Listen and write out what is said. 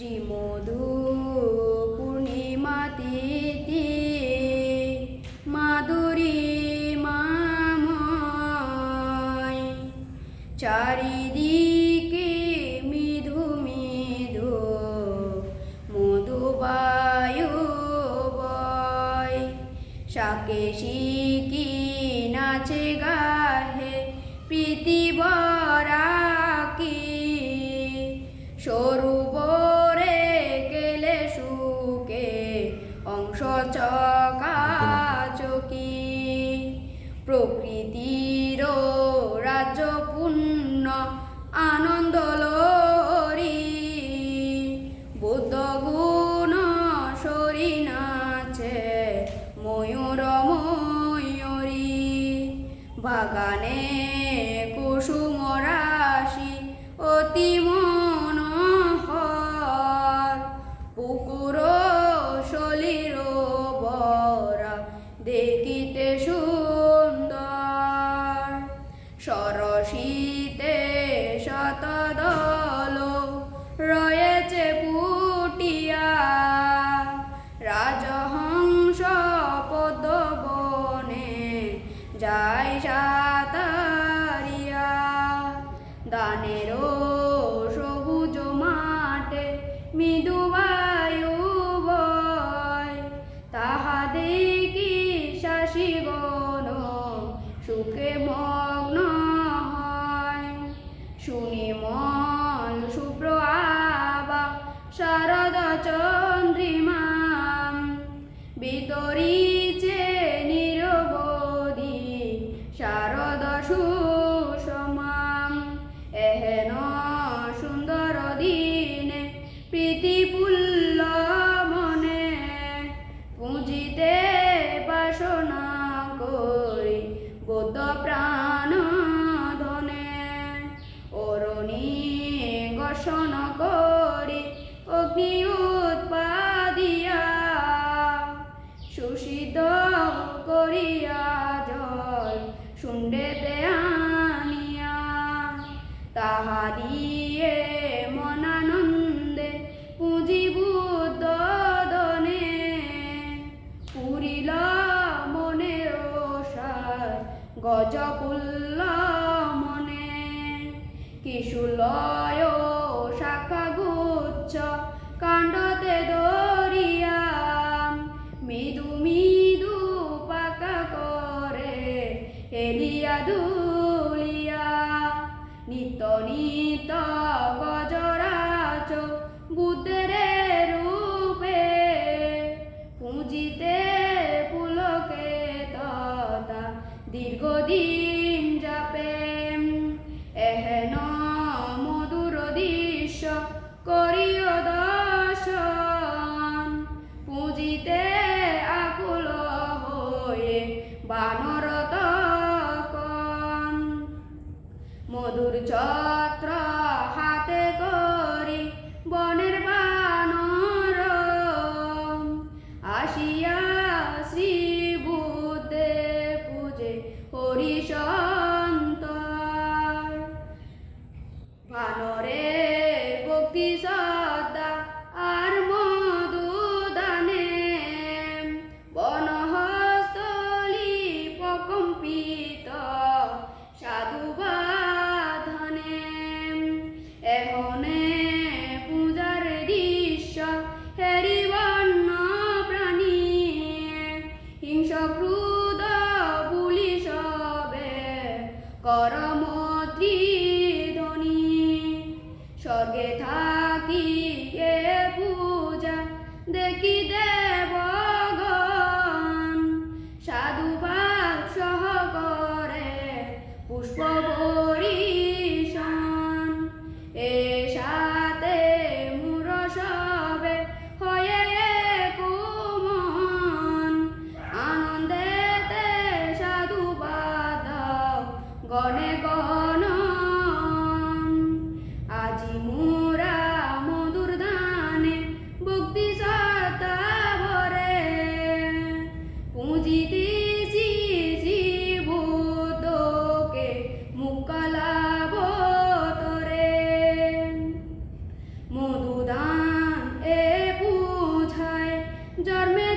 শ্রীমধু পূর্ণিমা তিথি মাধুরী মাময়। চারিদিকে মৃদু মৃদু মধুবায়ু বয়। শাকে শিকি নাচে গাহে প্রীতি বরাকি। সরুবরে চকাচকি। প্রকৃতির রাজ্য পূর্ণ আনন্দ লহরী বুদ্ধ গুণ সরি নাচে ময়ূর ময়ূরী। বাগানে কুসুম রাশি অতি পদবনে যায় সাতারিয়া। দানেরও সবুজ মাঠে তাহা দেখি সুখে মগ্ন প্রাণ ধনে। অরণি গর্ষণ করি অগ্নি উৎপাদিয়া। সুসিদ্ধ করিয়া জল শুন্ডেতে দেয়ানিয়া তাহা কিশুলয় শাখা গুচ্ছ কাণ্ডতে দরিয়াম। মৃদু মৃদু পাকা করে এলিয়া দুলিয়া করিও দর্শন। পুঁজিতে আকুল হয়ে বানর তকন মধুর ছত্র হাতে করি বনের বানর। আসিয়া শ্রী করম গণে গণ আজি মোরা মধুর দানে ভক্তি সতা ভরে। পুঁজি দিছি জীবতকে মুকলাব তরে। মধুদান এ বুঝায় জন্মে